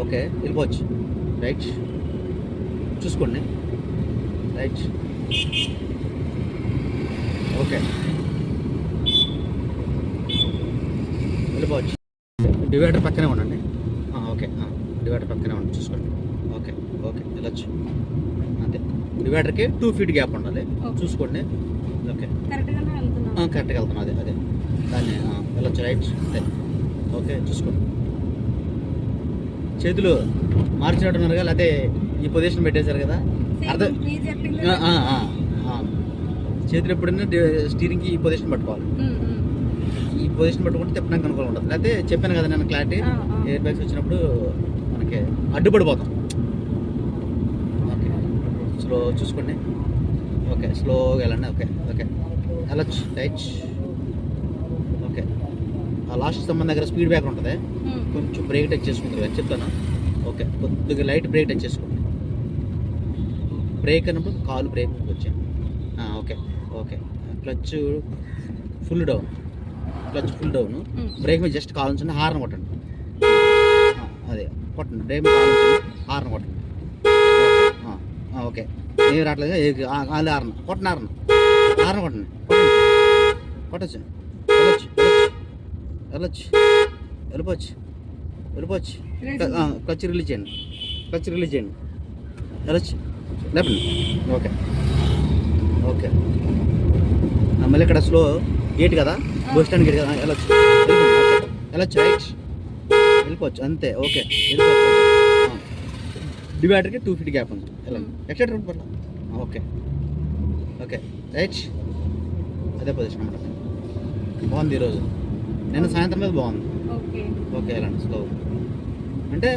Okay వెళ్ళిపోవచ్చు. Right. చూసుకోండి. Right. Okay. వెళ్ళిపోవచ్చు. డివైడర్ పక్కనే ఉండండి. ఆ, ఓకే. ఆ, డివైడర్ పక్కనే ఉండండి. చూసుకోండి. Okay okay. వెళ్ళొచ్చు. అంతే. డివైడర్కి టూ ఫీట్ గ్యాప్ ఉండాలి. చూసుకోండి. ఓకే. కరెక్ట్గా వెళ్తున్నాం. అదే అదే. దాన్ని వెళ్ళొచ్చు. రైట్. అంతే. ఓకే చూసుకోండి. చేతులు మార్చినట్టున్నారు కదా లేకపోతే ఈ పొజిషన్ పెట్టేశారు కదా. అర్థం. చేతులు ఎప్పుడైనా స్టీరింగ్కి ఈ పొజిషన్ పట్టుకోవాలి. ఈ పొజిషన్ పట్టుకుంటే తిప్పడానికి అనుకూలం ఉంటుంది. లేకపోతే చెప్పాను కదా నేను క్లారిటీ. ఎయిర్ బ్యాగ్స్ వచ్చినప్పుడు మనకి అడ్డుపడిపోతాం. ఓకే. స్లో చూసుకోండి. ఓకే స్లోగా వెళ్ళండి. ఓకే ఓకే వెళ్ళొచ్చు ఆ లాస్ట్ స్తంభం దగ్గర స్పీడ్ బ్రేకర్ ఉంటుంది. కొంచెం బ్రేక్ టచ్ చేసుకుంటారు కదా చెప్తాను? ఓకే కొద్దిగా లైట్ బ్రేక్ టచ్ చేసుకోండి. బ్రేక్ అన్నప్పుడు కాలు బ్రేక్ వచ్చాను okay okay clutch full down clutch full down. Brake మీద జస్ట్ కాల్ ఉంచండి హార్న్ కొట్టండి. అదే కొట్టండి. బ్రేక్ మీద కాల్ ఉంచండి హార్న్ కొట్టండి. ఓకే, ఆ, ఆ, ఓకే ఏం రావట్లేదు కాలు హార్న్. కొట్టండి హార్న్. హార్న్ కొట్టండి. కొట్టండి. కొట్టచ్చు. వెళ్ళొచ్చు. వెళ్ళిపోవచ్చు. వెళ్ళిపోవచ్చు. క్లచ్ రిలీజ్ చేయండి. క్లచ్ రిలీజ్ చేయండి. వెళ్ళొచ్చు. లేపండి. ఓకే. ఓకే. మళ్ళీ ఇక్కడ స్లో గేట్ కదా? బస్ స్టాండ్ గేట్ కదా? వెళ్ళొచ్చు. వెళ్ళొచ్చు. రైట్ వెళ్ళిపోవచ్చు. అంతే. ఓకే. వెళ్ళిపోవచ్చు. డివైడర్కి టూ ఫీట్ గ్యాప్ ఉంది. వెళ్ళండి. ఎక్స్ట్రా పర్లా ఓకే. ఓకే. రైట్. అదే పొజిషన్ అన్నమాట బాగుంది ఈరోజు. నిన్న సాయంత్రం మీద బాగుంది. ఓకే. వెళ్ళండి స్లో అంటే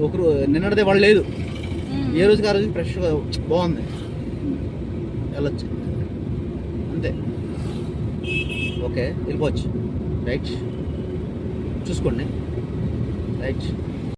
ఒకరు నిన్నటిదే వాళ్ళు లేదు. ఏ రోజుకి ఆ రోజు ఫ్రెష్గా బాగుంది. వెళ్ళొచ్చు. అంతే. ఓకే వెళ్ళిపోవచ్చు. రైట్ చూసుకోండి. రైట్